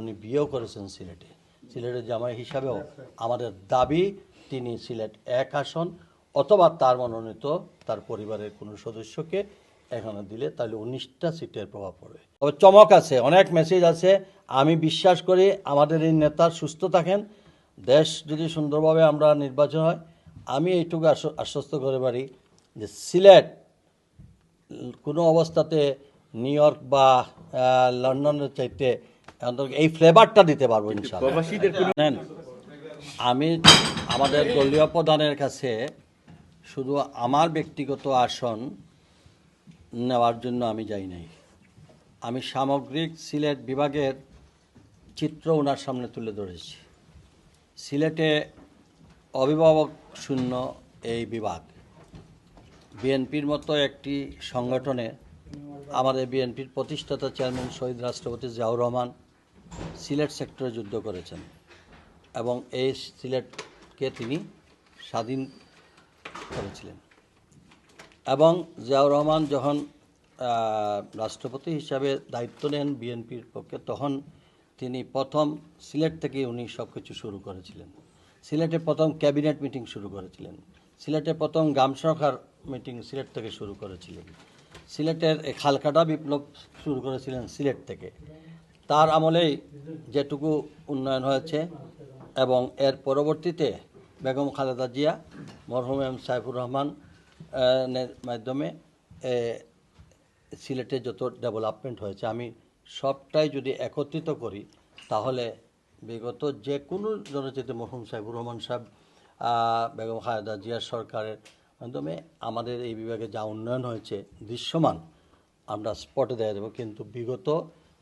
উনি বিয়েও করেছেন সিলেটে। সিলেটের জামাই হিসাবেও আমাদের দাবি, তিনি সিলেট এক আসন, অথবা তার মনোনীত তার পরিবারের কোনো সদস্যকে এখানে দিলে তাহলে উনিশটা সিটের প্রভাব পড়বে। তবে চমক আছে, অনেক মেসেজ আছে। আমি বিশ্বাস করি আমাদের এই নেতা সুস্থ থাকেন। দেশ যদি সুন্দরভাবে আমরা নির্বাচন হয়, আমি এইটুকু আশ্বস্ত করে পারি যে সিলেট কোনো অবস্থাতে নিউ ইয়র্ক বা লন্ডনের চাইতে এই ফ্লেভারটা দিতে পারব নেন আমি আমাদের দলীয় প্রধানের কাছে শুধু আমার ব্যক্তিগত আসন নেওয়ার জন্য আমি যাই নাই। আমি সামগ্রিক সিলেট বিভাগের চিত্র ওনার সামনে তুলে ধরেছি। সিলেটে অভিভাবক শূন্য এই বিভাগ। বিএনপির মতো একটি সংগঠনে আমাদের বিএনপির প্রতিষ্ঠাতা চেয়ারম্যান শহীদ রাষ্ট্রপতি জিয়াউর রহমান সিলেট সেক্টরে যুদ্ধ করেছেন এবং এই সিলেটকে তিনি স্বাধীন করেছিলেন। এবং জিয়াউর রহমান যখন রাষ্ট্রপতি হিসাবে দায়িত্ব নেন বিএনপির পক্ষে, তখন তিনি প্রথম সিলেট থেকে উনি সব কিছু শুরু করেছিলেন। সিলেটে প্রথম ক্যাবিনেট মিটিং শুরু করেছিলেন। সিলেটে প্রথম গ্রাম সরকার মিটিং সিলেট থেকে শুরু করেছিলেন। সিলেটের খালকাটা বিপ্লব শুরু করেছিলেন সিলেট থেকে। তার আমলেই যেটুকু উন্নয়ন হয়েছে এবং এর পরবর্তীতে বেগম খালেদা জিয়া, মরহুম এম সাইফুর রহমান মাধ্যমে সিলেটে যত ডেভেলপমেন্ট হয়েছে, আমি সবটাই যদি একত্রিত করি, তাহলে বিগত যে কোনো জনচিত্র মরহুম সাইফুর রহমান সাহেব বেগম খালেদা জিয়ার সরকারের মাধ্যমে আমাদের এই বিভাগে যা উন্নয়ন হয়েছে, দৃশ্যমান, আমরা স্পটে দেওয়া দেবো কিন্তু বিগত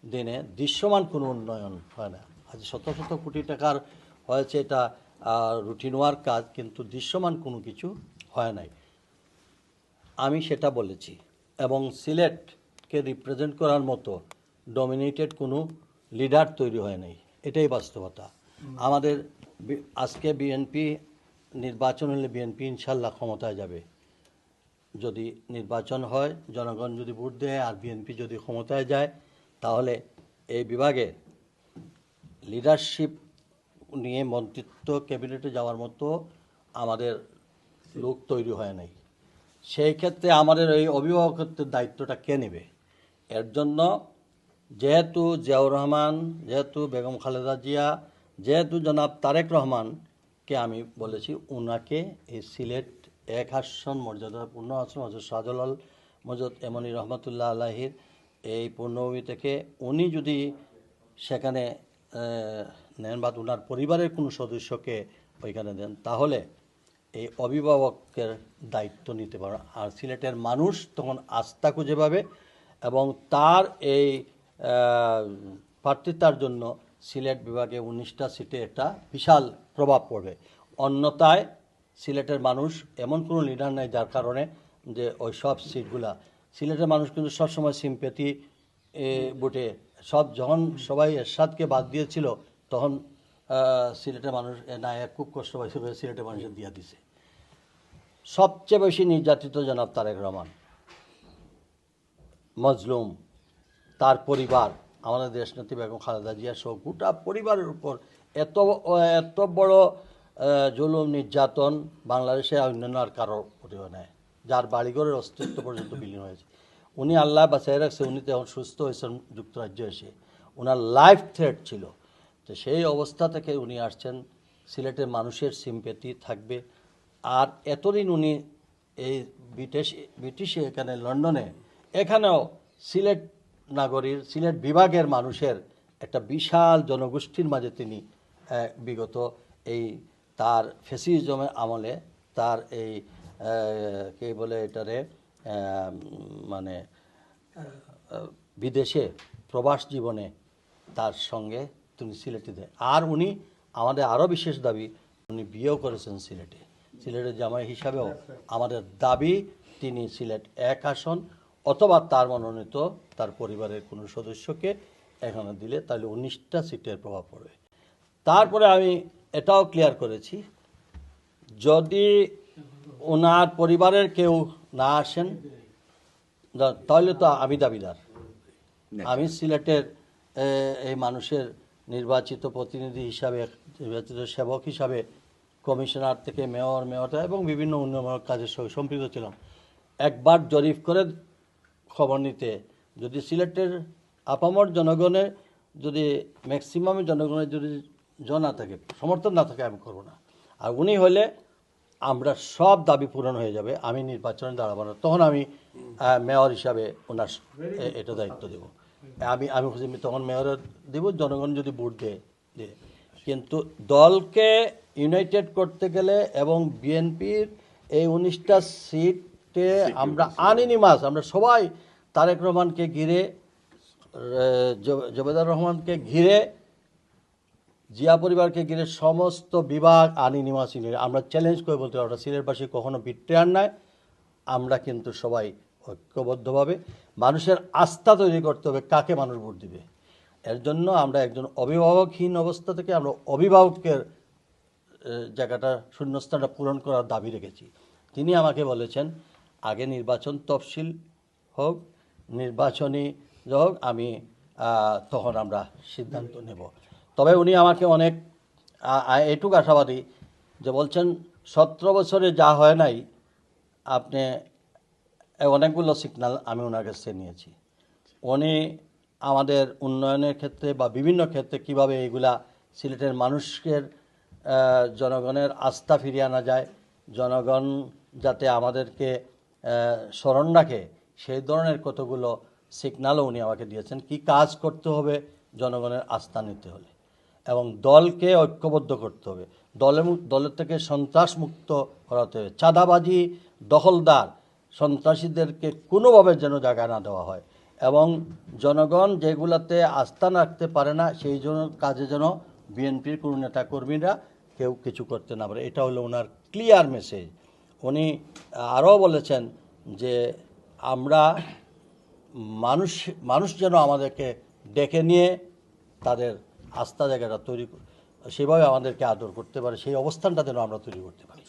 দিনে দৃশ্যমান কোনো উন্নয়ন হয় না। আজ শত শত কোটি টাকার হয়েছে এটা রুটিন ওয়ার্ক কাজ, কিন্তু দৃশ্যমান কোনো কিছু হয় নাই। আমি সেটা বলেছি, এবং সিলেটকে রিপ্রেজেন্ট করার মতো ডমিনেটেড কোনো লিডার তৈরি হয় নাই। এটাই বাস্তবতা। আমাদের আজকে বিএনপি নির্বাচন হলে বিএনপি ইনশাল্লাহ ক্ষমতায় যাবে। যদি নির্বাচন হয়, জনগণ যদি ভোট দেয়, আর বিএনপি যদি ক্ষমতায় যায় তাহলে এই বিভাগে লিডারশিপ নিয়ে মন্ত্রিত্ব ক্যাবিনেটে যাওয়ার মতো আমাদের লোক তৈরি হয় নাই। সেই ক্ষেত্রে আমাদের এই অভিভাবকত্বের দায়িত্বটা কে নেবে? এর জন্য যেহেতু জিয়াউর রহমান, যেহেতু বেগম খালেদা জিয়া, যেহেতু জনাব তারেক রহমানকে আমি বলেছি ওনাকে এই সিলেট এক আসন মর্যাদাপূর্ণ আসন হজরত শাহজালাল মজদ এমনি রহমতুল্লাহ আলাহির এই পূর্ণভূমি থেকে উনি যদি সেখানে নেন বা ওনার পরিবারের কোনো সদস্যকে ওইখানে দেন, তাহলে এই অভিভাবকের দায়িত্ব নিতে পারে। আর সিলেটের মানুষ তখন আস্থা খুঁজে পাবে এবং তার এই প্রার্থিতার জন্য সিলেট বিভাগে উনিশটা সিটে একটা বিশাল প্রভাব পড়বে। অন্যথায় সিলেটের মানুষ এমন কোনো লিডার নেই যার কারণে যে ওই সব সিটগুলা সিলেটের মানুষ কিন্তু সবসময় সিম্পেথি বুটে। সব যখন সবাই এরশাদকে বাদ দিয়েছিল, তখন সিলেটের মানুষ, এ না এ খুব কষ্ট পাইছে সিলেটের মানুষের দিয়ে দিছে। সবচেয়ে বেশি নির্যাতিত জনাব তারেক রহমান। মজলুম, তার পরিবার, আমাদের দেশনেত্রী বেগম খালেদা জিয়া সহ গোটা পরিবারের উপর এত এত বড় জুলুম, নির্যাতন বাংলাদেশে অন্যান্য আর কারোর প্রতিভা নেয় যার বাড়িঘরের অস্তিত্ব পর্যন্ত বিলীন হয়েছে। উনি আল্লাহ বাঁচাই রাখছে, উনি তখন সুস্থ হয়েছেন, যুক্তরাজ্যে এসে। ওনার লাইফ থ্রেট ছিল। তো সেই অবস্থা থেকে উনি আসছেন। সিলেটের মানুষের সিম্পেথি থাকবে। আর এতদিন উনি এই ব্রিটিশ, ব্রিটিশে এখানে লন্ডনে, এখানেও সিলেট নাগরীর, সিলেট বিভাগের মানুষের একটা বিশাল জনগোষ্ঠীর মাঝে তিনি বিগত এই তার ফেসিজমের আমলে, তার এই কে বলে এটারে? মানে বিদেশে প্রবাস জীবনে তার সঙ্গে তিনি সিলেটে দেয়। আর উনি আমাদের আরও বিশেষ দাবি, উনি বিয়েও করেছেন সিলেটে। সিলেটের জামাই হিসাবেও আমাদের দাবি, তিনি সিলেট এক আসন, অথবা তার মনোনীত তার পরিবারের কোনো সদস্যকে এখানে দিলে তাহলে উনিশটা সিটের প্রভাব পড়বে। তারপরে আমি এটাও ক্লিয়ার করেছি, যদি ওনার পরিবারের কেউ না আসেন তাহলে তো আমি দাবিদার। আমি সিলেটের এই মানুষের নির্বাচিত প্রতিনিধি হিসাবে নির্বাচিত সেবক হিসাবে কমিশনার থেকে মেয়র মেয়র এবং বিভিন্ন উন্নয়নমূলক কাজের সঙ্গে সম্পৃক্ত ছিলাম। একবার জরিফ করে খবর নিতে। যদি সিলেটের আপামর জনগণের যদি ম্যাক্সিমাম জনগণের যদি জ না থাকে সমর্থন না থাকে আমি করব না। আর উনি হলে আমরা সব দাবি পূরণ হয়ে যাবে আমি নির্বাচনে দাঁড়াবো না। তখন আমি মেয়র হিসাবে ওনার এটা দায়িত্ব দেব। আমি আমি খুশি তখন মেয়রের দেব জনগণ যদি ভোট দেয় দিয়ে কিন্তু দলকে ইউনাইটেড করতে গেলে এবং বিএনপির এই উনিশটা সিটে আমরা আনিনি মাস আমরা সবাই তারেক রহমানকে ঘিরে জবেদার রহমানকে ঘিরে জিয়া পরিবারকে ঘিরে সমস্ত বিভাগ আনি নিমাসী নিয়ে। আমরা চ্যালেঞ্জ করে বলতে পারি সিলেটবাসী কখনো বিট্রেয়ার নয়। আমরা কিন্তু সবাই ঐক্যবদ্ধভাবে মানুষের আস্থা তৈরি করতে হবে, কাকে মানুষ ভোট দিবে। এর জন্য আমরা একজন অভিভাবকহীন অবস্থা থেকে আমরা অভিভাবকের জায়গাটা, শূন্যস্থানটা পূরণ করার দাবি রেখেছি। তিনি আমাকে বলেছেন, আগে নির্বাচন তফসিল হোক, নির্বাচনী হোক, আমি তখন আমরা সিদ্ধান্ত নেব। তবে উনি আমাকে অনেক, আ- আশাবাদী যে বলছেন, সতেরো বছরে যা হয় নাই, আপনি অনেকগুলো সিগনাল আমি ওনার কাছ নিয়েছি। উনি আমাদের উন্নয়নের ক্ষেত্রে বা বিভিন্ন ক্ষেত্রে কীভাবে এইগুলা সিলেটের মানুষের জনগণের আস্থা ফিরিয়ে আনা যায়, জনগণ যাতে আমাদেরকে স্মরণ রাখে, সেই ধরনের কতগুলো সিগনালও উনি আমাকে দিয়েছেন। কি কাজ করতে হবে জনগণের আস্থা নিতে হলে? এবং দলকে ঐক্যবদ্ধ করতে হবে। দলে দলের থেকে সন্ত্রাস মুক্ত করাতে হবে। চাঁদাবাজি দখলদার সন্ত্রাসীদেরকে কোনোভাবে যেন জায়গা না দেওয়া হয় এবং জনগণ যেগুলাতে আস্থা রাখতে পারে না, সেই জন্য কাজে যেন বিএনপির কোনো নেতা কর্মীরা কেউ কিছু করতে না পারে। এটা হলো ওনার ক্লিয়ার মেসেজ উনি আরও বলেছেন যে, আমরা মানুষ মানুষ যেন আমাদেরকে ডেকে নিয়ে তাদের আস্থা জায়গাটা তৈরি সেভাবে আমাদেরকে আদর করতে পারে, সেই অবস্থানটা যেন আমরা তৈরি করতে পারি।